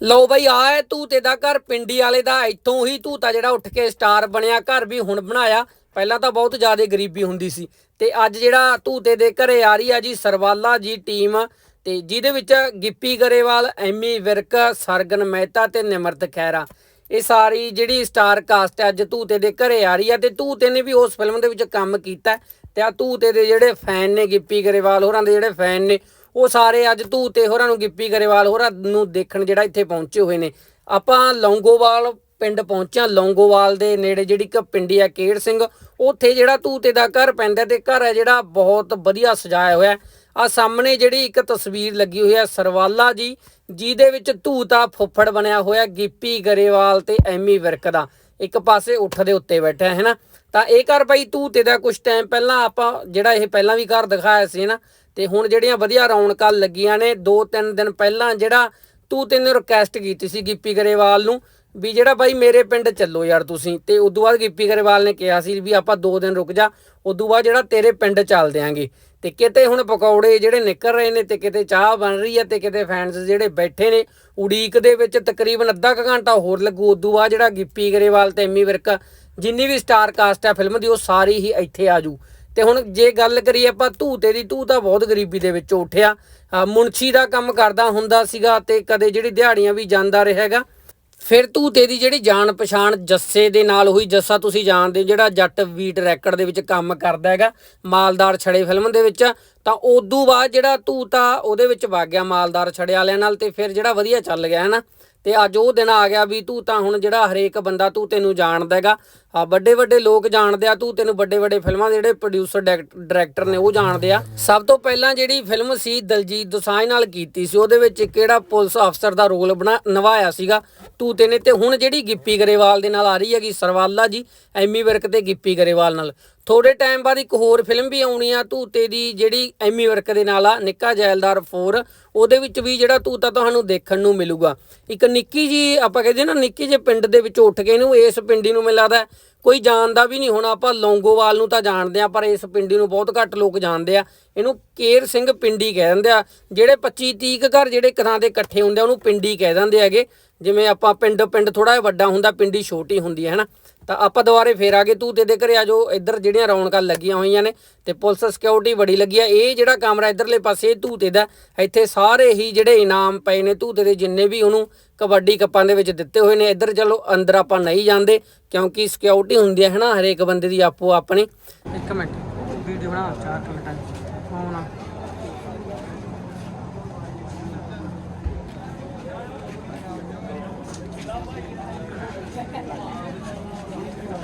ਲਓ ਬਈ ਆ ਧੂਤੇ ਦਾ ਘਰ, ਪਿੰਡੀ ਵਾਲੇ ਦਾ, ਇੱਥੋਂ ਹੀ ਧੂਤਾ ਜਿਹੜਾ ਉੱਠ ਕੇ ਸਟਾਰ ਬਣਿਆ, ਘਰ ਵੀ ਹੁਣ ਬਣਾਇਆ। ਪਹਿਲਾਂ ਤਾਂ ਬਹੁਤ ਜ਼ਿਆਦਾ ਗਰੀਬੀ ਹੁੰਦੀ ਸੀ। ਤੇ ਅੱਜ ਜਿਹੜਾ ਧੂਤੇ ਦੇ ਘਰੇ ਆ ਰਹੀ ਆ ਜੀ ਸਰਵਾਲਾ ਜੀ ਟੀਮ, ਤੇ ਜਿਹਦੇ ਵਿੱਚ ਗਿੱਪੀ ਗਰੇਵਾਲ, ਐਮੀ ਵਿਰਕ, ਸਰਗਨ ਮਹਿਤਾ ਤੇ ਨਿਮਰਤ ਖੈਰਾ ਇਹ ਸਾਰੀ ਜਿਹੜੀ ਸਟਾਰ ਕਾਸਟ ਹੈ, ਅੱਜ ਧੂਤੇ ਦੇ ਘਰੇ ਆ ਰਹੀ ਆ ਤੇ ਧੂਤੇ ਨੇ ਵੀ ਉਸ ਫਿਲਮ ਦੇ ਵਿੱਚ ਕੰਮ ਕੀਤਾ। ਹੈ ਤੇ ਆ ਤੂਤੇ ਦੇ ਜਿਹੜੇ ਫੈਨ ਨੇ ਗਿੱਪੀ ਗਰੇਵਾਲ, ਹੋਰਾਂ ਦੇ ਜਿਹੜੇ ਫੈਨ ਨੇ ਉਹ ਸਾਰੇ ਅੱਜ ਧੂਤੇ ਹੋਰਾਂ ਨੂੰ ਗਿੱਪੀ ਗਰੇਵਾਲ ਹੋਰਾਂ ਨੂੰ ਦੇਖਣ ਜਿਹੜਾ ਇੱਥੇ ਪਹੁੰਚੇ ਹੋਏ ਨੇ। ਆਪਾਂ ਲੌਂਗੋਵਾਲ ਪਿੰਡ ਪਹੁੰਚਿਆ। ਲੌਂਗੋਵਾਲ ਦੇ ਨੇੜੇ ਜਿਹੜੀ ਇੱਕ ਪਿੰਡੀ ਆ ਕੇੜ ਸਿੰਘ, ਉੱਥੇ ਜਿਹੜਾ ਧੂਤੇ ਦਾ ਘਰ ਪੈਂਦਾ ਤੇ ਘਰ ਹੈ ਜਿਹੜਾ ਬਹੁਤ ਵਧੀਆ ਸਜਾਇਆ ਹੋਇਆ। ਆ ਸਾਹਮਣੇ ਜਿਹੜੀ ਇੱਕ ਤਸਵੀਰ ਲੱਗੀ ਹੋਈ ਹੈ ਸਰਵਾਲਾ ਜੀ, ਜਿਹਦੇ ਵਿੱਚ ਧੂਤਾ ਫੁੱਫੜ ਬਣਿਆ ਹੋਇਆ, ਗਿੱਪੀ ਗਰੇਵਾਲ ਤੇ ਐਮੀ ਵਿਰਕ ਦਾ। ਇੱਕ ਪਾਸੇ ਉੱਠ ਦੇ ਉੱਤੇ ਬੈਠਾ, ਹੈ ਨਾ? ਤਾਂ ਇਹ ਘਰ ਭਾਈ ਧੂਤੇ ਦਾ ਕੁਝ ਟਾਈਮ ਪਹਿਲਾਂ ਆਪਾਂ ਜਿਹੜਾ ਇਹ ਪਹਿਲਾਂ ਵੀ ਘਰ ਦਿਖਾਇਆ ਸੀ ਨਾ? ਤੇ ਹੁਣ ਜਿਹੜੀਆਂ ਵਧੀਆ ਰੌਣਕਾਂ ਲੱਗੀਆਂ ਨੇ 2-3 ਦਿਨ ਪਹਿਲਾਂ ਜਿਹੜਾ ਤੂੰ ਤੈਨੂੰ ਰਿਕਵੈਸਟ ਕੀਤੀ ਸੀ ਗਿੱਪੀ ਗਰੇਵਾਲ ਨੂੰ ਵੀ ਜਿਹੜਾ ਬਾਈ ਮੇਰੇ ਪਿੰਡ ਚੱਲੋ ਯਾਰ ਤੁਸੀਂ, ਤੇ ਤੋਂ ਬਾਅਦ ਗਿੱਪੀ ਗਰੇਵਾਲ ਨੇ ਕਿਹਾ ਸੀ ਵੀ ਆਪਾਂ 2 ਦਿਨ ਰੁਕ ਜਾ, ਉਦੋਂ ਬਾਅਦ ਜਿਹੜਾ ਤੇਰੇ ਪਿੰਡ ਚੱਲ ਦਿਆਂਗੇ। ਤੇ ਕਿਤੇ ਹੁਣ ਪਕੌੜੇ ਜਿਹੜੇ ਨਿਕਲ ਰਹੇ ਨੇ ਤੇ ਕਿਤੇ ਚਾਹ ਬਣ ਰਹੀ ਹੈ ਤੇ ਕਿਤੇ ਫੈਨਸ ਜਿਹੜੇ ਬੈਠੇ ਨੇ, ਉਡੀਕ ਦੇ ਵਿੱਚ ਤਕਰੀਬਨ ਅੱਧਾ ਕੁ ਘੰਟਾ ਹੋਰ ਲੱਗੂ, ਉਦੋਂ ਬਾਅਦ ਜਿਹੜਾ ਗਿੱਪੀ ਗਰੇਵਾਲ ਤੇ ਐਮੀ ਵਿਰਕ ਜਿੰਨੀ ਵੀ ਸਟਾਰ ਕਾਸਟ ਹੈ, ਫਿਲਮ ਦੀ ਉਹ ਸਾਰੀ ਹੀ ਇੱਥੇ ਆਜੂ ਤੇ ਹੁਣ ਜੇ ਗੱਲ ਕਰੀਏ ਆਪਾਂ ਧੂਤੇ ਦੀ ਧੂ ਤਾਂ ਬਹੁਤ ਗਰੀਬੀ ਦੇ ਵਿੱਚ ਉੱਠਿਆ। ਮੁਨਸ਼ੀ ਦਾ ਕੰਮ ਕਰਦਾ ਹੁੰਦਾ ਸੀਗਾ ਤੇ ਕਦੇ ਜਿਹੜੀ ਦਿਹਾੜੀਆਂ ਵੀ ਜਾਂਦਾ ਰਿਹਾ ਹੈਗਾ। ਫਿਰ ਧੂਤੇ ਦੀ ਜਿਹੜੀ ਜਾਣ ਪਛਾਣ ਜੱਸੇ ਦੇ ਨਾਲ ਹੋਈ ਜੱਸਾ ਤੁਸੀਂ ਜਾਣਦੇ ਹੋ, ਜਿਹੜਾ ਜੱਟ ਵੀਟ ਰੈਕਡ ਦੇ ਵਿੱਚ ਕੰਮ ਕਰਦਾ ਹੈਗਾ ਮਾਲਦਾਰ ਛੜੇ ਫਿਲਮ ਦੇ ਵਿੱਚ ਤਾਂ ਉਦੋਂ ਬਾਅਦ ਜਿਹੜਾ ਧੂਤਾ ਉਹਦੇ ਵਿੱਚ ਵਗ ਗਿਆ ਮਾਲਦਾਰ ਛੜੇ ਵਾਲਿਆਂ ਨਾਲ ਤੇ ਫਿਰ ਜਿਹੜਾ ਵਧੀਆ ਚੱਲ ਗਿਆ ਹੈ ਨਾ ਤੇ ਅੱਜ ਉਹ ਦਿਨ ਆ ਗਿਆ ਵੀ ਤੂੰ ਤਾਂ ਹੁਣ ਜਿਹੜਾ ਹਰੇਕ ਬੰਦਾ ਤੂੰ ਤੈਨੂੰ ਜਾਣਦਾ ਹੈਗਾ। ਆ ਵੱਡੇ ਵੱਡੇ ਲੋਕ ਜਾਣਦੇ ਆ, ਤੂੰ ਤੈਨੂੰ ਵੱਡੇ ਵੱਡੇ ਫਿਲਮਾਂ ਦੇ ਜਿਹੜੇ ਪ੍ਰੋਡਿਊਸਰ ਡਾਇਰੈਕਟਰ ਨੇ ਉਹ ਜਾਣਦੇ ਆ। ਸਭ ਤੋਂ ਪਹਿਲਾਂ ਜਿਹੜੀ ਫਿਲਮ ਸੀ ਦਲਜੀਤ ਦੋਸਾਂਝ ਨਾਲ ਕੀਤੀ ਸੀ, ਉਹਦੇ ਵਿੱਚ ਕਿਹੜਾ ਪੁਲਿਸ ਅਫਸਰ ਦਾ ਰੋਲ ਬਣਾ, ਨਿਭਾਇਆ ਸੀਗਾ? ਤੂੰ ਤੇ ਨੇ ਤੇ ਹੁਣ ਜਿਹੜੀ ਗਿੱਪੀ ਗਰੇਵਾਲ ਦੇ ਨਾਲ ਆ ਰਹੀ ਹੈਗੀ, ਸਰਵਾਲਾ ਜੀ, ਐਮੀ ਵਿਰਕ ਤੇ ਗਿੱਪੀ ਗਰੇਵਾਲ ਨਾਲ। ਥੋੜੇ ਟਾਈਮ ਬਾਅਦ ਇੱਕ ਹੋਰ ਫਿਲਮ ਵੀ ਆਉਣੀ ਆ ਧੂਤੇ ਦੀ ਜਿਹੜੀ ਐਮੀ ਵਿਰਕ ਦੇ ਨਾਲ ਆ, ਨਿੱਕਾ ਜੈਲਦਾਰ 4 ਉਹਦੇ ਵਿੱਚ ਵੀ ਜਿਹੜਾ ਧੂਤਾ ਤੁਹਾਨੂੰ ਦੇਖਣ ਨੂੰ ਮਿਲੂਗਾ। ਇੱਕ ਨਿੱਕੀ ਜੀ ਆਪਾਂ ਕਹਿੰਦੇ ਨਾ, ਨਿੱਕੀ ਜਿਹੇ ਪਿੰਡ ਦੇ ਵਿੱਚ ਉੱਠ ਕੇ ਇਹਨੂੰ, ਇਸ ਪਿੰਡੀ ਨੂੰ ਮੈਨੂੰ ਲੱਗਦਾ ਕੋਈ ਜਾਣਦਾ ਵੀ ਨਹੀਂ ਹੁਣ ਆਪਾਂ ਲੌਂਗੋਵਾਲ ਨੂੰ ਤਾਂ ਜਾਣਦੇ ਆ, ਪਰ ਇਸ ਪਿੰਡੀ ਨੂੰ ਬਹੁਤ ਘੱਟ ਲੋਕ ਜਾਣਦੇ ਆ। ਇਹਨੂੰ ਕੇਰ ਸਿੰਘ ਪਿੰਡੀ ਕਹਿ ਦਿੰਦੇ ਆ। ਜਿਹੜੇ 25 30 ਘਰ ਜਿਹੜੇ ਇੱਕ ਦੇ ਇਕੱਠੇ ਹੁੰਦੇ ਆ, ਉਹਨੂੰ ਪਿੰਡੀ ਕਹਿ ਦਿੰਦੇ ਹੈਗੇ। ਜਿਵੇਂ ਆਪਾਂ ਪਿੰਡ ਪਿੰਡ ਥੋੜਾ ਜਿਹਾ ਵੱਡਾ ਹੁੰਦਾ, ਪਿੰਡੀ ਛੋਟੀ ਹੁੰਦੀ ਹੈ ਹਨਾ ਤਾਂ ਆਪਾਂ ਦੁਬਾਰੇ ਫੇਰ ਆ ਗਏ, ਤੂੰ ਤੇ ਦੇ ਘਰੇ ਆ ਜੋ ਇੱਧਰ ਜਿਹੜੀਆਂ ਰੌਣਕਾਂ ਲੱਗੀਆਂ ਹੋਈਆਂ ਨੇ ਤੇ ਪੁਲਿਸ ਸਿਕਿਉਰਿਟੀ ਬੜੀ ਲੱਗੀ ਆ। ਇਹ ਜਿਹੜਾ ਕਮਰਾ ਇੱਧਰਲੇ ਪਾਸੇ ਧੂਤੇ ਦਾ। ਇੱਥੇ ਸਾਰੇ ਹੀ ਜਿਹੜੇ ਇਨਾਮ ਪਏ ਨੇ ਧੂਤੇ ਦੇ ਜਿੰਨੇ ਵੀ ਉਹਨੂੰ ਕਬੱਡੀ ਕੱਪਾਂ ਦੇ ਵਿੱਚ ਦਿੱਤੇ ਹੋਏ ਨੇ। ਇੱਧਰ ਚਲੋ, ਅੰਦਰ ਆਪਾਂ ਨਹੀਂ ਜਾਂਦੇ, ਕਿਉਂਕਿ ਸਿਕਿਉਰਿਟੀ ਹੁੰਦੀ ਹੈ ਹਨਾ ਹਰੇਕ ਬੰਦੇ ਦੀ ਆਪੋ ਆਪਣੀ। ਇੱਕ ਮਿੰਟ ਵੀਡੀਓ ਬਣਾ 4 ਮਿੰਟਾਂ